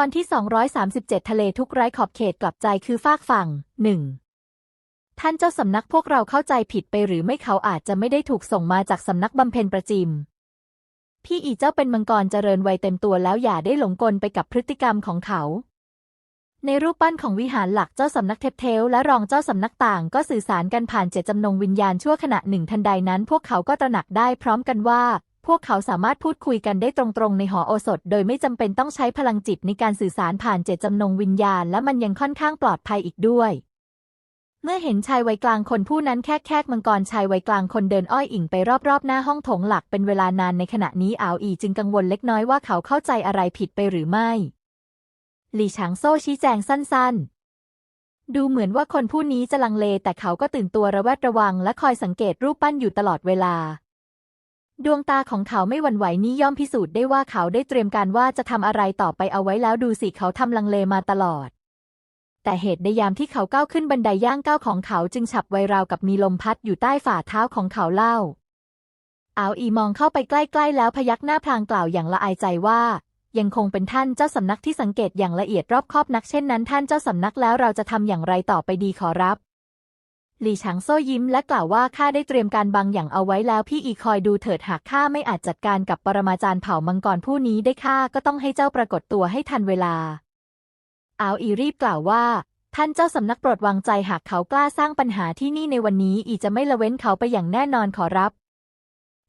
ตอนที่ 237 ทะเลทุกไร้ขอบเขตกลับใจคือฟากฝั่งหนึ่งท่านเจ้าสำนักพวกเราเข้าใจผิดไปหรือไม่เขาอาจจะไม่ได้ถูกส่งมาจากสำนักบำเพ็ญประจิม พี่อีเจ้าเป็นมังกรเจริญวัยเต็มตัวแล้วอย่าได้หลงกลไปกับพฤติกรรมของเขา ในรูปปั้นของวิหารหลักเจ้าสำนักเทพเทลและรองเจ้าสำนักต่าง ก็สื่อสารกันผ่านเจตจำนงวิญญาณชั่วขณะหนึ่งทันใดนั้น พวกเขาก็ตระหนักได้พร้อมกันว่า พวกเขาสามารถพูดคุยกันได้ตรงๆ ในหอโอสถ โดยไม่จำเป็นต้องใช้พลังจิตในการสื่อสารผ่านเจตจำนงวิญญาณ และมันยังค่อนข้างปลอดภัยอีกด้วย เมื่อเห็นชายวัยกลางคนผู้นั้นแค่แคกมังกรชายวัยกลางคนเดินอ้อยอิงไปรอบๆ หน้าห้องโถงหลักเป็นเวลานานในขณะนี้อาวอีจึงกังวลเล็กน้อยว่าเขาเข้าใจอะไรผิดไปหรือไม่หลี่ฉางโซ่ชี้แจงสั้นๆดูเหมือนว่าคนผู้นี้จะลังเลแต่เขาก็ตื่นตัวระแวดระวังและคอยสังเกตรูปปั้นอยู่ตลอดเวลา ดวงตาของเขาไม่หวั่นไหวนี้ย่อมพิสูจน์ได้ว่าเขาได้เตรียมการว่าจะทำอะไรต่อไปเอาไว้แล้วดูสิเขาทำลังเลมาตลอด แต่เหตุในยามที่เขาก้าวขึ้นบันไดย่างก้าวของเขาจึงฉับไวราวกับมีลมพัดอยู่ใต้ฝ่าเท้าของเขาเล่าอาอีมองเข้าไปใกล้ๆแล้วพยักหน้าพลางกล่าวอย่างละอายใจว่า ยังคงเป็นท่านเจ้าสำนักที่สังเกตอย่างละเอียดรอบคอบนักเช่นนั้นท่านเจ้าสำนักแล้วเราจะทำอย่างไรต่อไปดีขอรับ หลี่ฉางโซ่ยิ้มและกล่าวว่าข้าได้เตรียมการบางอย่างเอาไว้แล้วพี่อีคอยดูเถิดหากข้าไม่อาจจัดการกับปรมาจารย์เผ่ามังกรผู้นี้ได้ข้าก็ต้องให้เจ้าปรากฏตัวให้ทันเวลาอาวอีรีบกล่าวว่า ท่านเจ้าสำนักโปรดวางใจหากเขากล้าสร้างปัญหาที่นี่ในวันนี้ อีจะไม่ละเว้นเขาไปอย่างแน่นอนขอรับ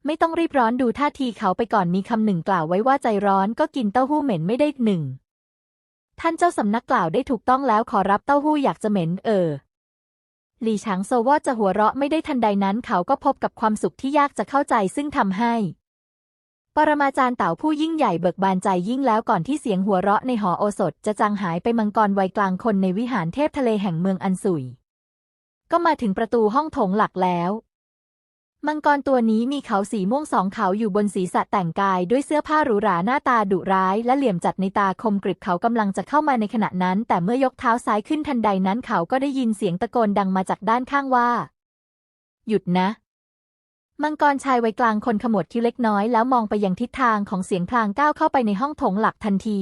ไม่ต้องรีบร้อนดูท่าทีเขาไปก่อนมีคำหนึ่งกล่าวไว้ว่าใจร้อนก็กินเต้าหู้เหม็นไม่ได้หนึ่งท่านเจ้าสำนักกล่าวได้ถูกต้องแล้วขอรับเต้าหู้อยากจะเหม็นเออ หลี่ฉางโซว่าจะหัวเราะไม่ได้ทันใดนั้นเขาก็พบกับความสุขที่ยากจะเข้าใจซึ่งทำให้ ปรมาจารย์เต่าผู้ยิ่งใหญ่เบิกบานใจยิ่งแล้วก่อนที่เสียงหัวเราะในหอโอสถจะจางหายไปมังกรวัยกลางคนในวิหารเทพทะเลแห่งเมืองอันสุย ก็มาถึงประตูห้องโถงหลักแล้ว มังกรตัวนี้มีเขาสีม่วงสองเขาอยู่บนศีรษะแต่งกายด้วยเสื้อผ้าหรูหราหน้าตาดุร้าย และเหลี่ยมจัดในตาคมกริบเขากำลังจะเข้ามาในขณะนั้น แต่เมื่อยกเท้าซ้ายขึ้นทันใดนั้นเขาก็ได้ยินเสียงตะโกนดังมาจากด้านข้างว่า หยุดนะ มังกรชายวัยกลางคนขมวดคิ้วเล็กน้อยแล้วมองไปยังทิศทางของเสียงพลางก้าวเข้าไปในห้องโถงหลักทันที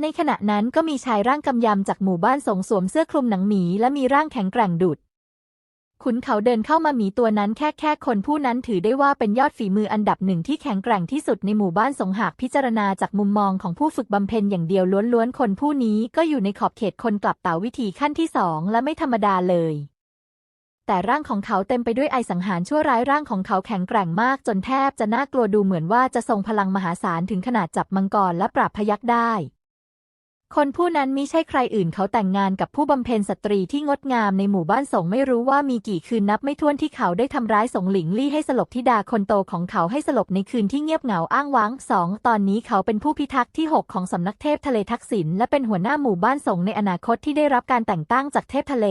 ในขณะนั้นก็มีชายร่างกำยำจากหมู่บ้านสงสวมเสื้อคลุมหนังหมีและมีร่างแข็งแกร่งดุด ขุนเขาเดินเข้ามาหมีตัวนั้นแค่แค่คนผู้นั้นถือได้ว่าเป็นยอดฝีมืออันดับหนึ่งที่แข็งแกร่งที่สุดในหมู่บ้านสงหากพิจารณาจากมุมมองของผู้ฝึกบำเพ็ญอย่างเดียวล้วนๆ คนผู้นี้ก็อยู่ในขอบเขตคนกลับเต่าวิธีขั้นที่สองและไม่ธรรมดาเลย แต่ร่างของเขาเต็มไปด้วยไอสังหารชั่วร้ายร่างของเขาแข็งแกร่งมากจนแทบจะน่ากลัวดูเหมือนว่าจะทรงพลังมหาศาลถึงขนาดจับมังกรและปราบพยักได้ คนผู้นั้นมิใช่ใครอื่นเขาแต่งงานกับผู้บำเพ็ญสตรีที่งดงามในหมู่บ้านสงไม่รู้ว่ามีกี่คืนนับไม่ถ้วนที่เขาได้ทำร้ายสงหลิงลี่ให้สลบธิดาคนโตของเขาให้สลบในคืนที่เงียบเหงาอ้างว้างสองตอนนี้เขาเป็นผู้พิทักษ์ที่หกของสำนักเทพทะเลทักษิณและเป็นหัวหน้าหมู่บ้านสงในอนาคตที่ได้รับการแต่งตั้งจากเทพทะเล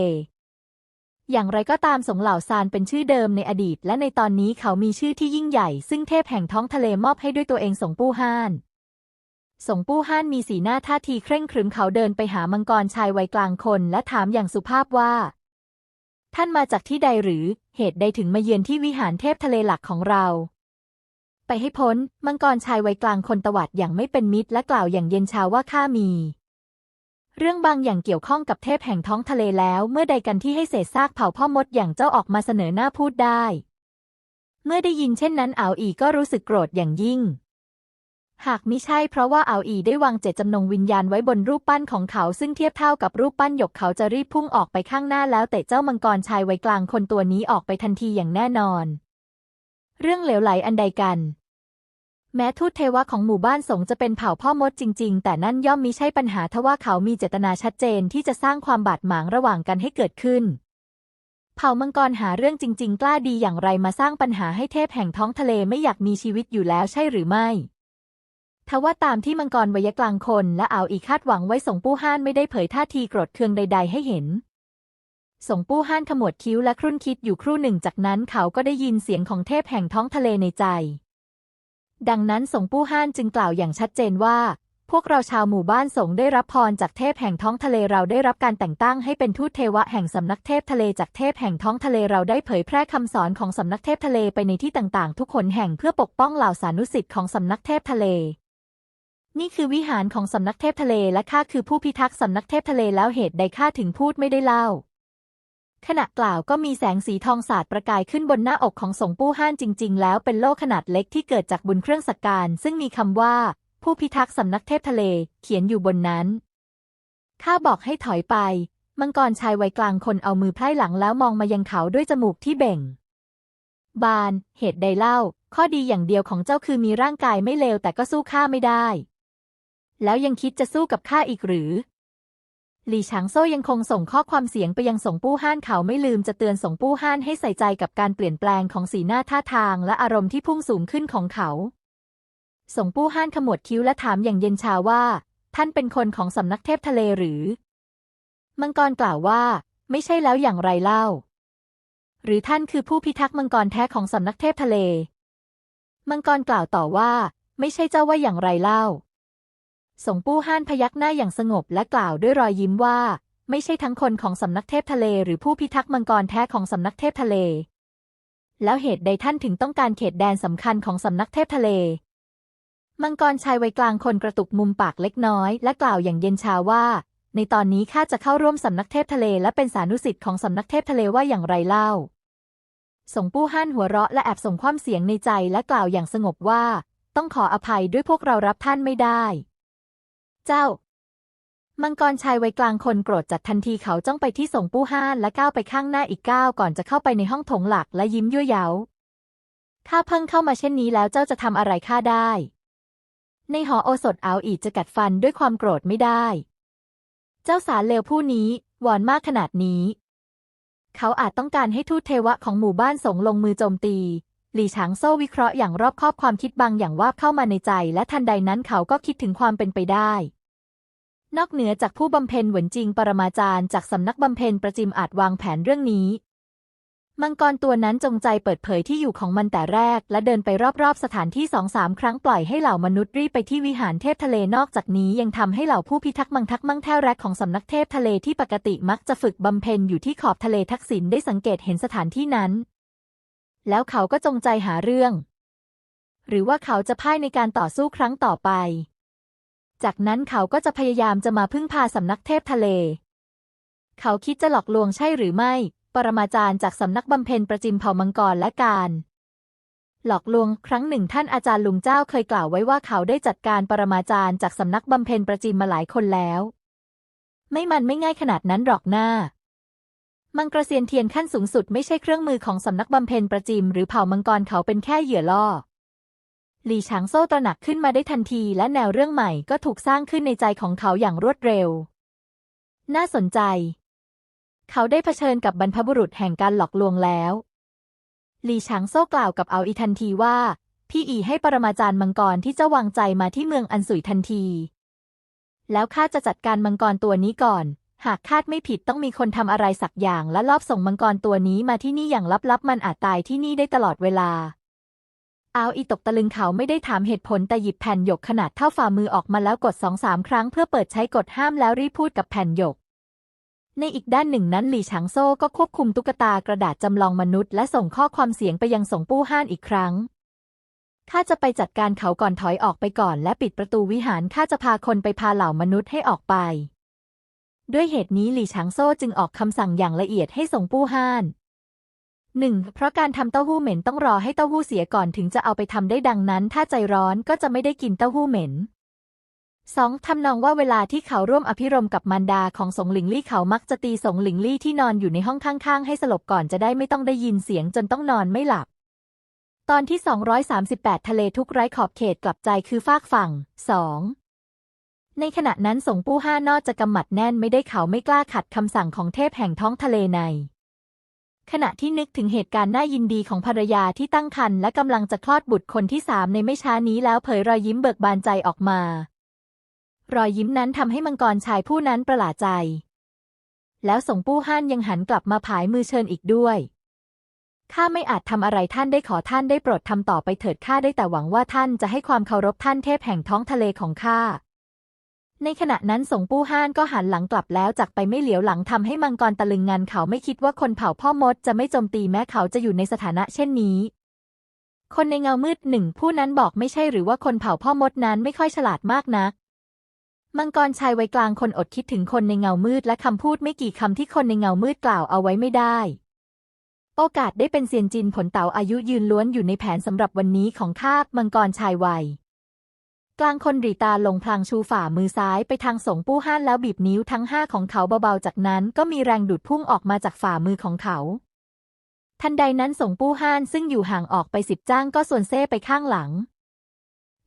อย่างไรก็ตามสงเหล่าซานเป็นชื่อเดิมในอดีต และในตอนนี้เขามีชื่อที่ยิ่งใหญ่ ซึ่งเทพแห่งท้องทะเลมอบให้ด้วยตัวเองสงปู้ฮ่าน สงปู้ฮ่านมีสีหน้าท่าทีเคร่งครึมเขาเดินไปหามังกรชายวัยกลางคน และถามอย่างสุภาพว่า ท่านมาจากที่ใดหรือ เหตุใดถึงมาเยือนที่วิหารเทพทะเลหลักของเรา ไปให้พ้น มังกรชายวัยกลางคนตวัดอย่างไม่เป็นมิตรและกล่าวอย่างเย็นชาว่าข้ามี เรื่องบางอย่างเกี่ยวข้องกับเทพแห่งท้องทะเลแล้วเมื่อใดกันที่ให้เศษซากเผาพ่อมดอย่างเจ้าออกมาเสนอหน้าพูดได้ เมื่อได้ยินเช่นนั้นอาอีก็รู้สึกโกรธอย่างยิ่ง หากมิใช่เพราะว่าเอาอีได้วางเจตจำนงวิญญาณไว้บนรูปปั้นของเขาซึ่งเทียบเท่ากับรูปปั้นหยกเขาจะรีบพุ่งออกไปข้างหน้าแล้วเตะเจ้ามังกรชายไวกลางคนตัวนี้ออกไปทันทีอย่างแน่นอน เรื่องเหลวไหลอันใดกัน แม้ทูตเทวะของหมู่บ้านสงจะเป็นเผ่าพ่อมดจริง ๆ แต่นั่นย่อมมิใช่ปัญหาทว่าเขามีเจตนาชัดเจนที่จะสร้างความบาดหมางระหว่างกันให้เกิดขึ้นเผ่ามังกรหาเรื่องจริง ๆ กล้าดีอย่างไรมาสร้างปัญหาให้เทพแห่งท้องทะเลไม่อยากมีชีวิตอยู่แล้วใช่หรือไม่ ทว่าตามที่มังกรวยกลางคนและอ่าวอีคาดหวังไว้สงปู้ห้านไม่ได้เผยท่าทีโกรธเคืองใด ๆ ให้เห็นสงปู้ห้านขมวดคิ้วและครุ่นคิดอยู่ครู่หนึ่งจากนั้นเขาก็ได้ยินเสียงของเทพแห่งท้องทะเลในใจ ดังนั้นสงปู้ห้านจึงกล่าวอย่างชัดเจนว่า พวกเราชาวหมู่บ้านสงได้รับพรจากเทพแห่งท้องทะเลเราได้รับการแต่งตั้งให้เป็นทูตเทวะแห่งสำนักเทพทะเลจากเทพแห่งท้องทะเลเราได้เผยแพร่คำสอนของสำนักเทพทะเลไปในที่ต่างๆ ทุกคนแห่งเพื่อปกป้องเหล่าสานุสิทธิ์ของสำนักเทพทะเล นี่คือวิหารของสำนักเทพทะเลและข้าคือผู้พิทักษ์สำนักเทพทะเลแล้วเหตุใดข้าถึงพูดไม่ได้เล่า ขณะกล่าวก็มีแสงสีทองสาดประกายขึ้นบนหน้าอกของสงปู่ห้านจริง ๆ แล้วเป็นโล่ขนาดเล็กที่เกิดจากบุญเครื่องสักการ ซึ่งมีคำว่า ผู้พิทักษ์สำนักเทพทะเลเขียนอยู่บนนั้นข้าบอกให้ถอยไป มังกรชายวัยกลางคนเอามือไพร่หลังแล้วมองมายังเขาด้วยจมูกที่เบ่ง บาน เหตุใดเล่า ข้อดีอย่างเดียวของเจ้าคือมีร่างกายไม่เลวแต่ก็สู้ข้าไม่ได้ แล้วยังคิดจะสู้กับข้าอีกหรือ หลี่ฉางโซ่ยังคงส่งข้อความเสียงไปยังสงปู้ห้านเขาไม่ลืมจะเตือนสงปู้ห้านให้ใส่ใจกับการเปลี่ยนแปลงของสีหน้าท่าทางและอารมณ์ที่พุ่งสูงขึ้นของเขา สงปู้ห้านขมวดคิ้วและถามอย่างเย็นชาว่า ท่านเป็นคนของสำนักเทพทะเลหรือ มังกรกล่าวว่า ไม่ใช่แล้วอย่างไรเล่า หรือท่านคือผู้พิทักษ์มังกรแท้ของสำนักเทพทะเล มังกรกล่าวต่อว่า ไม่ใช่เจ้าว่าอย่างไรเล่า สงปู้ห้านพยักหน้าอย่างสงบและกล่าวด้วยรอยยิ้มว่า ไม่ใช่ทั้งคนของสำนักเทพทะเลหรือผู้พิทักษ์มังกรแท้ของสำนักเทพทะเล แล้วเหตุใดท่านถึงต้องการเขตแดนสำคัญของสำนักเทพทะเล มังกรชายวัยกลางคนกระตุกมุมปากเล็กน้อย และกล่าวอย่างเย็นชาว่า ในตอนนี้ข้าจะเข้าร่วมสำนักเทพทะเล และเป็นสานุสิทธิ์ของสำนักเทพทะเลว่าอย่างไรเล่า สงปู้ฮั่นหัวเราะและแอบส่งความเสียงในใจและกล่าวอย่างสงบว่า ต้องขออภัยด้วยพวกเรารับท่านไม่ได้ เจ้า มังกรชายวัยกลางคนโกรธจัดทันทีเขาจ้องไปที่สงปู้ห้านและก้าวไปข้างหน้าอีกก้าวก่อนจะเข้าไปในห้องโถงหลักและยิ้มยั่วเย้าข้าเพิ่งเข้ามาเช่นนี้แล้วเจ้าจะทำอะไรข้าได้ ในหอโอสถเอาอีกจะกัดฟันด้วยความโกรธไม่ได้ เจ้าสารเลวผู้นี้หวอนมากขนาดนี้ เขาอาจต้องการให้ทูตเทวะของหมู่บ้านสงลงมือโจมตี หลี่ฉางโซ่วิเคราะห์อย่างรอบคอบความคิดบางอย่างว่าเข้ามาในใจ และทันใดนั้นเขาก็คิดถึงความเป็นไปได้ นอกเหนือจากผู้บำเพ็ญเหวนจริงปรมาจารย์จากสำนักบำเพ็ญประจิมอาจวางแผนเรื่องนี้ มังกรตัวนั้นจงใจเปิดเผยที่อยู่ของมันแต่แรก และเดินไปรอบๆสถานที่สองสามครั้งปล่อยให้เหล่ามนุษย์รีบไปที่วิหารเทพทะเลนอกจากนี้ยังทำให้เหล่าผู้พิทักษ์มังทักมั่งแท้แรกของสำนักเทพทะเลที่ปกติมักจะฝึกบำเพ็ญอยู่ที่ขอบทะเลทักษิณได้สังเกตเห็นสถานที่นั้น แล้วเขาก็จงใจหาเรื่อง หรือว่าเขาจะพ่ายในการต่อสู้ครั้งต่อไป จากนั้นเขาก็จะพยายามจะมาพึ่งพาสำนักเทพทะเล เขาคิดจะหลอกลวงใช่หรือไม่ ปรมาจารย์จากสำนักบำเพ็ญประจิมเผ่ามังกรและการ หลอกลวงครั้งหนึ่งท่านอาจารย์ลุงเจ้าเคยกล่าวไว้ว่าเขาได้จัดการปรมาจารย์จากสำนักบำเพ็ญประจิมมาหลายคนแล้ว ไม่มันไม่ง่ายขนาดนั้นหรอกหน้า มังกรเซียนเทียนขั้นสูงสุดไม่ใช่เครื่องมือของสำนักบำเพ็ญประจิมหรือเผ่ามังกรเขาเป็นแค่เหยื่อล่อ หลี่ฉางโซ่ตระหนักขึ้นมาได้ทันทีและแนวเรื่องใหม่ก็ถูกสร้างขึ้นในใจของเขาอย่างรวดเร็ว น่าสนใจ เขาได้เผชิญกับบรรพบุรุษแห่งการหลอกลวงแล้ว หลี่ฉางโซ่กล่าวกับเอาอีทันทีว่า พี่อีให้ปรมาจารย์มังกรที่เจ้าวางใจมาที่เมืองอันสุยทันที แล้วข้าจะจัดการมังกรตัวนี้ก่อน หากคาดไม่ผิดต้องมีคนทำอะไรสักอย่างและลอบส่งมังกรตัวนี้มาที่นี่อย่างลับๆมันอาจตายที่นี่ได้ตลอดเวลา อาอีตกตะลึงเขาไม่ได้ถามเหตุผลแต่หยิบแผ่นหยกขนาดเท่าฝ่ามือออกมาแล้วกดสองสามครั้งเพื่อเปิดใช้กดห้ามแล้วรีบพูดกับแผ่นหยก ในอีกด้านหนึ่งนั้นหลี่ฉางโซ่ก็ควบคุมตุ๊กตากระดาษจำลองมนุษย์และส่งข้อความเสียงไปยังสงปู้ห้านอีกครั้งข้าจะไปจัดการเขาก่อนถอยออกไปก่อนและปิดประตูวิหารข้าจะพาคนไปพาเหล่ามนุษย์ให้ออกไป ด้วยเหตุนี้หลี่ฉางโซ่จึงออกคำสั่งอย่างละเอียดให้สงปู้ห้าน หนึ่งเพราะการทำเต้าหู้เหม็นต้องรอให้เต้าหู้เสียก่อนถึงจะเอาไปทำได้ดังนั้น ถ้าใจร้อนก็จะไม่ได้กินเต้าหู้เหม็นสองทำนองว่าเวลาที่เขาร่วมอภิรมกับมารดาของสงหลิงลี่เขามักจะตีสงหลิงลี่ที่นอนอยู่ในห้องข้างๆ ให้สลบก่อนจะได้ไม่ต้องได้ยินเสียงจนต้องนอนไม่หลับ ตอนที่ 238 ทะเลทุกไร้ขอบเขตกลับใจคือฟากฝั่ง 2 ในขณะนั้นสงปู้ห้านอดจะกำหมัดแน่นไม่ได้เขาไม่กล้าขัดคำสั่งของเทพแห่งท้องทะเลใน ขณะที่นึกถึงเหตุการณ์น่ายินดีของภรรยาที่ตั้งครรภ์และกำลังจะคลอดบุตรคนที่สามในไม่ช้านี้แล้วเผยรอยยิ้มเบิกบานใจออกมา รอยยิ้มนั้นทำให้มังกรชายผู้นั้นประหลาดใจ แล้วสงปู้ห้านยังหันกลับมาผายมือเชิญอีกด้วยข้าไม่อาจทำอะไรท่านได้ขอท่านได้โปรดทำต่อไปเถิดข้าได้แต่หวังว่าท่านจะให้ความเคารพท่านเทพแห่งท้องทะเลของข้า ในขณะนั้นสงปู้ห้านก็หันหลังกลับแล้วจากไปไม่เหลียวหลังทำให้มังกรตะลึงงันเขาไม่คิดว่าคนเผ่าพ่อมดจะไม่โจมตีแม้เขาจะอยู่ในสถานะเช่นนี้ คนในเงามืดหนึ่งผู้นั้นบอกไม่ใช่หรือว่าคนเผ่าพ่อมดนั้นไม่ค่อยฉลาดมากนัก มังกรชายวัยกลางคนอดคิดถึงคนในเงามืดและคำพูดไม่กี่คำที่คนในเงามืดกล่าวเอาไว้ไม่ได้ โอกาสได้เป็นเซียนจินผลเต่าอายุยืนล้วนอยู่ในแผนสำหรับวันนี้ของข้ามังกรชายวัย กลางคนรีตาลงพลางชูฝ่ามือซ้ายไปทางสงปู้ห้านแล้วบีบนิ้วทั้งห้าของเขาเบาๆ จากนั้นก็มีแรงดูดพุ่งออกมาจากฝ่ามือของเขา ทันใดนั้นสงปู้ห้านซึ่งอยู่ห่างออกไปสิบจ้างก็ส่วนเซ่ไปข้างหลัง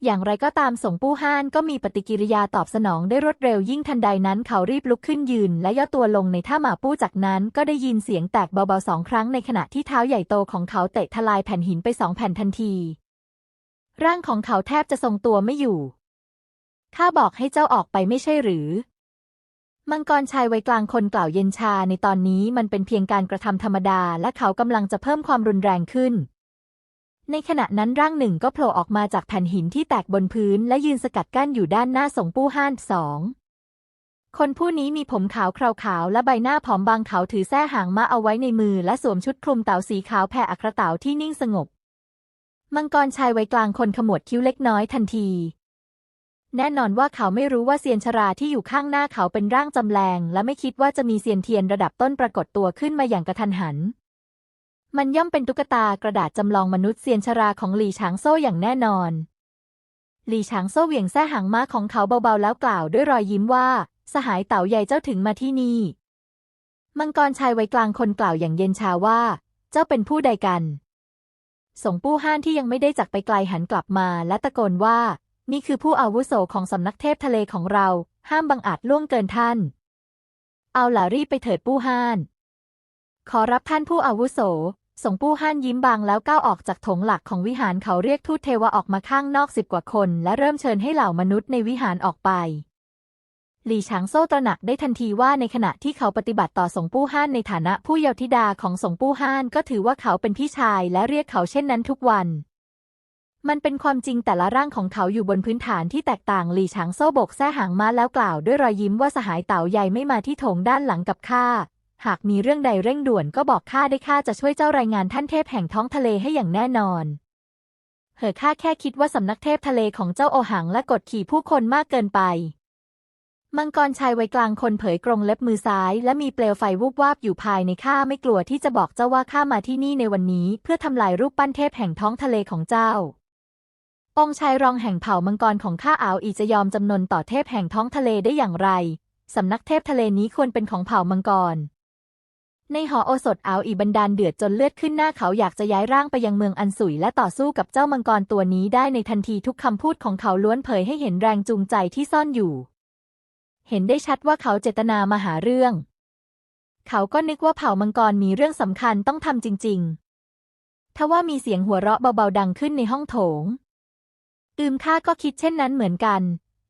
อย่างไรก็ตามสงปู้ห้านก็มีปฏิกิริยาตอบสนองได้รวดเร็วยิ่งทันใดนั้นเขารีบลุกขึ้นยืน และย่อตัวลงในท่าหมาปู้จากนั้นก็ได้ยินเสียงแตกเบาๆสองครั้งในขณะที่เท้าใหญ่โตของเขาเตะทลายแผ่นหินไปสองแผ่นทันที ร่างของเขาแทบจะทรงตัวไม่อยู่ ข้าบอกให้เจ้าออกไปไม่ใช่หรือ มังกรชายวัยกลางคนกล่าวเย็นชาในตอนนี้มันเป็นเพียงการกระทำธรรมดา และเขากำลังจะเพิ่มความรุนแรงขึ้น ในขณะนั้นร่างหนึ่งก็โผล่ออกมาจากแผ่นหินที่แตกบนพื้น และยืนสกัดกั้นอยู่ด้านหน้าสงปู้ห้านสองคนผู้นี้มีผมขาวคราวขาวและใบหน้าผอมบางเขาถือแส้หางมาเอาไว้ในมือและสวมชุดคลุมเต่าสีขาวแผ่อัครเต่าที่นิ่งสงบ มังกรชายวัยกลางคนขมวดคิ้วเล็กน้อยทันที แน่นอนว่าเขาไม่รู้ว่าเซียนชราที่อยู่ข้างหน้าเขาเป็นร่างจำแรงและไม่คิดว่าจะมีเซียนเทียนระดับต้นปรากฏตัวขึ้นมาอย่างกระทันหัน มันย่อมเป็นตุ๊กตากระดาษจำลองมนุษย์เซียนชราของหลี่ฉางโซ่อย่างแน่นอน หลี่ฉางโซ่เหวี่ยงแส้หางม้าของเขาเบาๆแล้วกล่าวด้วยรอยยิ้มว่า สหายเต่าใหญ่เจ้าถึงมาที่นี่ มังกรชายวัยกลางคนกล่าวอย่างเย็นชาว่า เจ้าเป็นผู้ใดกัน สงปู้ห้านที่ยังไม่ได้จากไปไกลหันกลับมาและตะโกนว่า นี่คือผู้อาวุโสของสำนักเทพทะเลของเรา ห้ามบังอาจล่วงเกินท่าน เอาหล่ะรีบไปเถิดปู้ห้าน ขอรับท่านผู้อาวุโสสงปู้ห้านยิ้มบางแล้วก้าวออกจากโถงหลักของวิหารเขาเรียกทูตเทวะออกมาข้างนอกสิบกว่าคน และเริ่มเชิญให้เหล่ามนุษย์ในวิหารออกไป หลี่ฉางโซ่ตระหนักได้ทันทีว่าในขณะที่เขาปฏิบัติต่อสงปู้ห้านในฐานะผู้เยาวธิดาของสงปู้ห้านก็ถือว่าเขาเป็นพี่ชายและเรียกเขาเช่นนั้นทุกวัน มันเป็นความจริงแต่ละร่างของเขาอยู่บนพื้นฐานที่แตกต่างหลี่ฉางโซ่บกแส้หางมาแล้วกล่าวด้วยรอยยิ้มว่าสหายเต่าใหญ่ไม่มาที่โถงด้านหลังกับข้าหากมีเรื่องใดเร่งด่วนก็บอกข้าได้ข้าจะช่วยเจ้ารายงานท่านเทพแห่งท้องทะเลให้อย่างแน่นอนเหอข้าแค่คิดว่าสำนักเทพทะเลของเจ้าโอหังและกดขี่ผู้คนมากเกินไป มังกรชายวัยกลางคนเผยกรงเล็บมือซ้าย และมีเปลวไฟวูบวาบอยู่ภายในข้าไม่กลัวที่จะบอกเจ้าว่าข้ามาที่นี่ในวันนี้ เพื่อทำลายรูปปั้นเทพแห่งท้องทะเลของเจ้า องค์ชายรองแห่งเผ่ามังกรของข้าอาวอีจะยอมจำนนต่อเทพแห่งท้องทะเลได้อย่างไรสำนักเทพทะเลนี้ควรเป็นของเผ่ามังกร ในหอโอสถอาวอีบันดาลเดือดจนเลือดขึ้นหน้าเขาอยากจะย้ายร่างไปยังเมืองอันสุยและต่อสู้กับเจ้ามังกรตัวนี้ได้ในทันทีทุกคำพูดของเขาล้วนเผยให้เห็นแรงจูงใจที่ซ่อนอยู่ เห็นได้ชัดว่าเขาเจตนามาหาเรื่อง เขาก็นึกว่าเผ่ามังกรมีเรื่องสำคัญต้องทำจริง ๆ ทว่ามีเสียงหัวเราะเบาๆดังขึ้นในห้องโถง อืมข้าก็คิดเช่นนั้นเหมือนกัน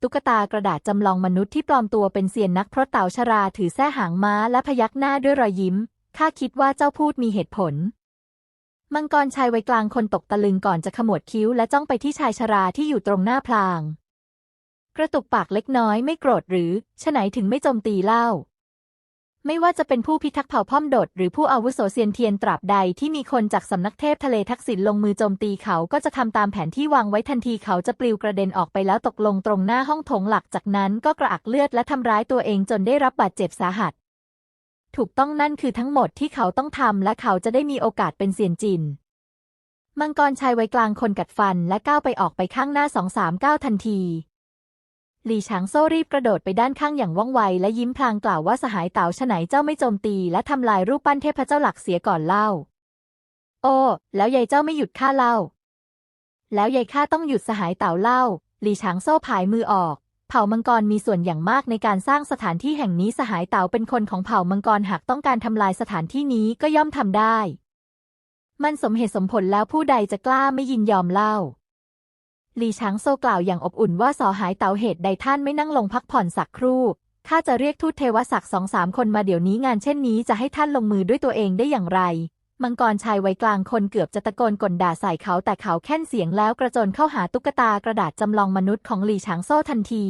ตุ๊กตากระดาษจำลองมนุษย์ที่ปลอมตัวเป็นเซียนนักเพราะเต่าชราถือแส้หางม้าและพยักหน้าด้วยรอยยิ้ม ข้าคิดว่าเจ้าพูดมีเหตุผล มังกรชายวัยกลางคนตกตะลึงก่อนจะขมวดคิ้วและจ้องไปที่ชายชราที่อยู่ตรงหน้าพลาง กระตุกปากเล็กน้อยไม่โกรธหรือฉไหนถึงไม่โจมตีเล่า ไม่ว่าจะเป็นผู้พิทักษ์เผ่าพ่อมโดด หรือผู้อาวุโสเซียนเทียนตราบใดที่มีคนจากสำนักเทพทะเลทักษิณลงมือโจมตีเขาก็จะทำตามแผนที่วางไว้ทันทีเขาจะปลิวกระเด็นออกไปแล้วตกลงตรงหน้าห้องโถงหลักจากนั้นก็กระอักเลือดและทำร้ายตัวเองจนได้รับบาดเจ็บสาหัส ถูกต้องนั่นคือทั้งหมดที่เขาต้องทำและเขาจะได้มีโอกาสเป็นเซียนจินมังกรชายวัยกลางคนกัดฟันและก้าวไปออกไปข้างหน้าสองสามก้าวทันที หลี่ฉางโซ่รีบกระโดดไปด้านข้างอย่างว่องไว และยิ้มพลางกล่าวว่าสหายเต่าฉไหนเจ้าไม่โจมตี และทำลายรูปปั้นเทพเจ้าหลักเสียก่อนเล่า โอ้ แล้วยายเจ้าไม่หยุดข้าเล่า แล้วยายข้าต้องหยุดสหายเต่าเล่า หลี่ฉางโซ่ผายมือออก เผ่ามังกรมีส่วนอย่างมากในการสร้างสถานที่แห่งนี้สหายเต่าเป็นคนของเผ่ามังกรหากต้องการทำลายสถานที่นี้ก็ย่อมทำได้ มันสมเหตุสมผลแล้วผู้ใดจะกล้าไม่ยินยอมเล่า หลีช้างโซกล่าวอย่างอบอุ่นว่าสอหายเต๋าเหตุใดท่านไม่นั่งลงพักผ่อนสักครู่ข้าจะเรียกทูตเทวศักดิ์สองสามคนมาเดี๋ยวนี้งานเช่นนี้จะให้ท่านลงมือด้วยตัวเองได้อย่างไร มังกรชายวัยกลางคนเกือบจะตะโกนกลด่าใส่เขาแต่เขาแค่นเสียงแล้วกระโจนเข้าหาตุ๊กตากระดาษจำลองมนุษย์ของหลีช้างโซ่ทันที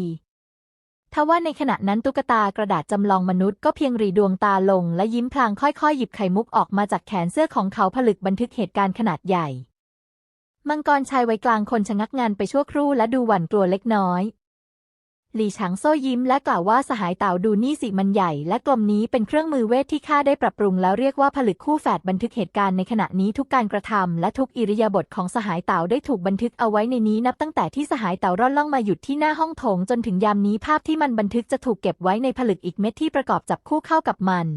ทว่าในขณะนั้นตุ๊กตากระดาษจำลองมนุษย์ก็เพียงรีดวงตาลงและยิ้มพลางค่อยๆ หยิบไข่มุกออกมาจากแขนเสื้อของเขาผลึกบันทึกเหตุการณ์ขนาดใหญ่ มังกรชายวัยกลางคนชะงักงานไปชั่วครู่และดูหวั่นกลัวเล็กน้อย หลี่ฉางโซ่ยิ้มและกล่าวว่าสหายเต่าดูนี่สิมันใหญ่ และกลมนี้เป็นเครื่องมือเวทที่ข้าได้ปรับปรุงแล้วเรียกว่าผลึกคู่แฝดบันทึกเหตุการณ์ในขณะนี้ทุกการกระทำและทุกอิริยาบถของสหายเต่าได้ถูกบันทึกเอาไว้ในนี้นับตั้งแต่ที่สหายเต่าร่อนล่องมาหยุดที่หน้าห้องโถงจนถึงยามนี้ภาพที่มันบันทึกจะถูกเก็บไว้ในผลึกอีกเม็ดที่ประกอบจับคู่เข้ากับมัน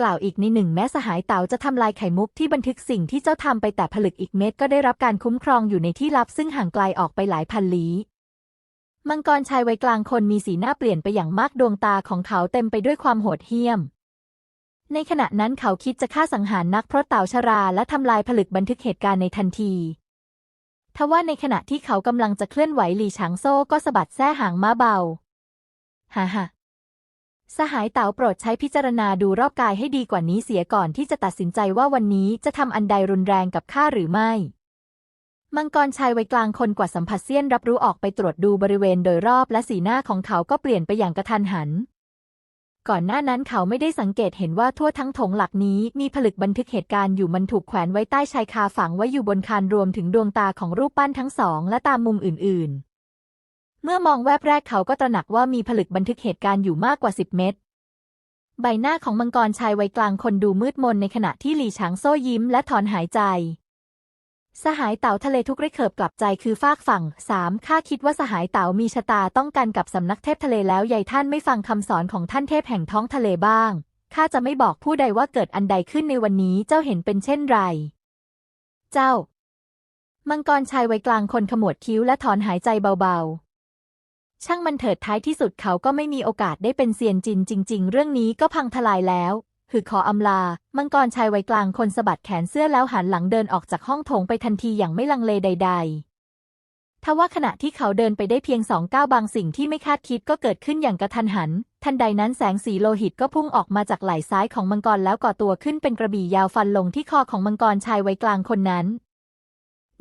กล่าวอีกในหนึ่งแม้สหายเต๋าจะทำลายไข่มุกที่บันทึกสิ่งที่เจ้าทำไปแต่ผลึกอีกเม็ดก็ได้รับการคุ้มครองอยู่ในที่ลับซึ่งห่างไกลออกไปหลายพันลี้มังกรชายวัยกลางคนมีสีหน้าเปลี่ยนไปอย่างมากดวงตาของเขาเต็มไปด้วยความโหดเหี้ยม ในขณะนั้นเขาคิดจะฆ่าสังหารนักเพราะเต่าชราและทำลายผลึกบันทึกเหตุการณ์ในทันทีทว่าในขณะที่เขากำลังจะเคลื่อนไหวหลี่ฉางโซ่ก็สะบัดแส้หางม้าเบา ฮ่าฮ่า สหายเต๋าโปรดใช้พิจารณาดูรอบกายให้ดีกว่านี้เสียก่อนที่จะตัดสินใจว่าวันนี้จะทำอันใดรุนแรงกับข้าหรือไม่ มังกรชายวัยกลางคนกว่าสัมผัสเซียนรับรู้ออกไปตรวจดูบริเวณโดยรอบและสีหน้าของเขาก็เปลี่ยนไปอย่างกระทันหัน ก่อนหน้านั้นเขาไม่ได้สังเกตเห็นว่าทั่วทั้งถงหลักนี้มีผลึกบันทึกเหตุการณ์อยู่มันถูกแขวนไว้ใต้ชายคาฝังไว้อยู่บนคานรวมถึงดวงตาของรูปปั้นทั้งสองและตามมุมอื่นๆ เมื่อมองแวบแรกเขาก็ตระหนักว่ามีผลึกบันทึกเหตุการณ์อยู่มากกว่าสิบเม็ดใบหน้าของมังกรชายวัยกลางคนดูมืดมนในขณะที่หลีฉางโซ่ยิ้มและถอนหายใจ สหายเต๋าทะเลทุกไรเขิบกลับใจคือฟากฝั่งสามข้าคิดว่าสหายเต๋ามีชะตาต้องกันกับสำนักเทพทะเลแล้วยายท่านไม่ฟังคำสอนของท่านเทพแห่งท้องทะเลบ้างข้าจะไม่บอกผู้ใดว่าเกิดอันใดขึ้นในวันนี้เจ้าเห็นเป็นเช่นไร เจ้า มังกรชายวัยกลางคนขมวดคิ้วและถอนหายใจเบาๆ ช่างมันเถิดท้ายที่สุดเขาก็ไม่มีโอกาสได้เป็นเซียนจินจริง ๆ เรื่องนี้ก็พังทลายแล้วคือขออำลา มังกรชายวัยกลางคนสะบัดแขนเสื้อแล้วหันหลังเดินออกจากห้องโถงไปทันทีอย่างไม่ลังเลใด ๆ ทว่าขณะที่เขาเดินไปได้เพียงสองก้าวบางสิ่งที่ไม่คาดคิดก็เกิดขึ้นอย่างกระทันหัน ทันใดนั้นแสงสีโลหิตก็พุ่งออกมาจากไหล่ซ้ายของมังกรแล้วก่อตัวขึ้นเป็นกระบี่ยาวฟันลงที่คอของมังกรชายวัยกลางคนนั้น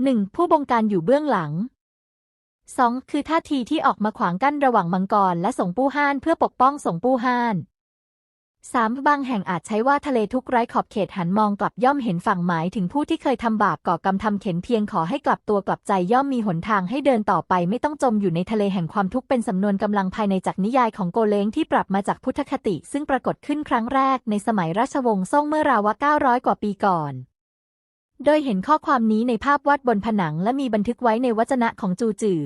หนึ่งผู้บงการอยู่เบื้องหลัง สองคือท่าทีที่ออกมาขวางกั้นระหว่างมังกรและสงปู้ห้านเพื่อปกป้องสงปู้ห้านสามบางแห่งอาจใช้ว่าทะเลทุกไร้ขอบเขตหันมองกลับย่อมเห็นฝั่งหมายถึงผู้ที่เคยทำบาปก่อกรรมทำเข็นเพียงขอให้กลับตัวกลับใจย่อมมีหนทางให้เดินต่อไปไม่ต้องจมอยู่ในทะเลแห่งความทุกข์เป็นสำนวนกำลังภายในจากนิยายของโกเล้งที่ปรับมาจากพุทธคติ ซึ่งปรากฏขึ้นครั้งแรกในสมัยราชวงศ์ซ่งเมื่อราว900 กว่าปีก่อนโดยเห็นข้อความนี้ในภาพวาดบนผนังและมีบันทึกไว้ในวจนะของจูจือ